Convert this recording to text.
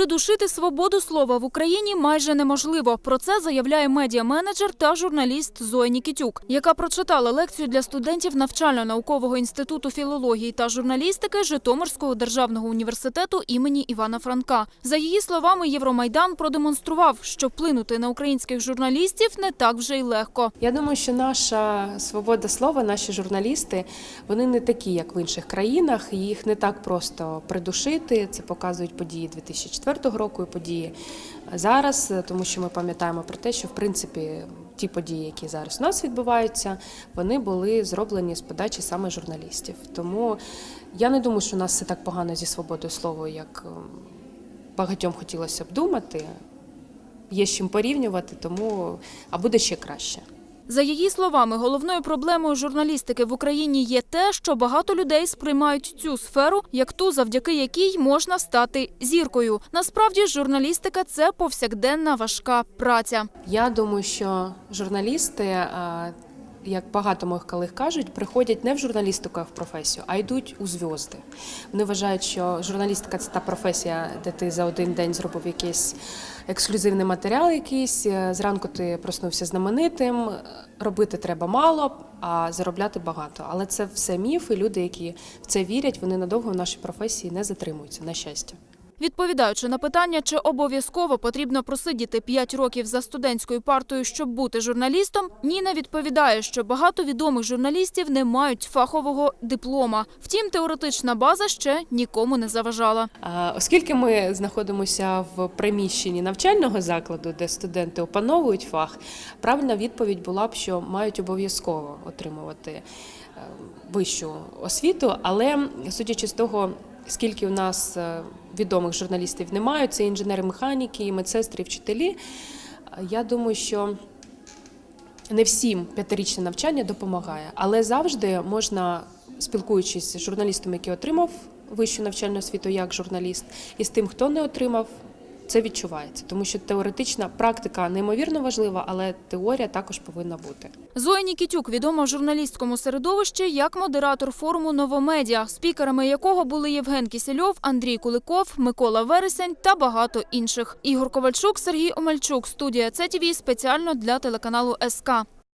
Придушити свободу слова в Україні майже неможливо. Про це заявляє медіа-менеджер та журналіст Зоя Нікітюк, яка прочитала лекцію для студентів навчально-наукового інституту філології та журналістики Житомирського державного університету імені Івана Франка. За її словами, Євромайдан продемонстрував, що вплинути на українських журналістів не так вже й легко. Я думаю, що наша свобода слова, наші журналісти, вони не такі, як в інших країнах. Їх не так просто придушити. Це показують події 2004 року і події зараз, тому що ми пам'ятаємо про те, що в принципі ті події, які зараз у нас відбуваються, вони були зроблені з подачі саме журналістів. Тому я не думаю, що у нас все так погано зі свободою слова, як ем, багатьом хотілося б думати. Є з чим порівнювати, тому а буде ще краще. За її словами, головною проблемою журналістики в Україні є те, що багато людей сприймають цю сферу як ту, завдяки якій можна стати зіркою. Насправді, журналістика це повсякденна важка праця. Я думаю, що журналісти, а, як багато моїх колег кажуть, приходять не в журналістику як в професію, а йдуть у зв'язки. Вони вважають, що журналістика це та професія, де ти за один день зробив якийсь ексклюзивний матеріал, якийсь е, зранку ти проснувся знаменитим. Робити треба мало, а заробляти багато. Але це все міф, і люди, які в це вірять, вони надовго в нашій професії не затримуються, на щастя. Відповідаючи на питання, чи обов'язково потрібно просидіти 5 років за студентською партою, щоб бути журналістом, Ніна відповідає, що багато відомих журналістів не мають фахового диплома. Втім, теоретична база ще нікому не заважала. Оскільки ми знаходимося в приміщенні навчального закладу, де студенти опановують фах, правильна відповідь була б, що мають обов'язково отримувати е, вищу освіту, але судячи з того, скільки у нас е, відомих журналістів немає, це інженери-механіки, і медсестри, вчителі. е, Я думаю, що не всім п'ятирічне навчання допомагає, але завжди можна, спілкуючись з журналістом, який отримав вищу навчальну освіту як журналіст, і з тим, хто не отримав, це відчувається, тому що теоретична практика неймовірно важлива, але теорія також повинна бути. Зоя Нікітюк відома в журналістському середовищі як модератор форуму Новомедіа, спікерами якого були Євген Кісельов, Андрій Куликов, Микола Вересень та багато інших. Ігор Ковальчук, Сергій Омельчук. Студія ЦТВ спеціально для телеканалу СК.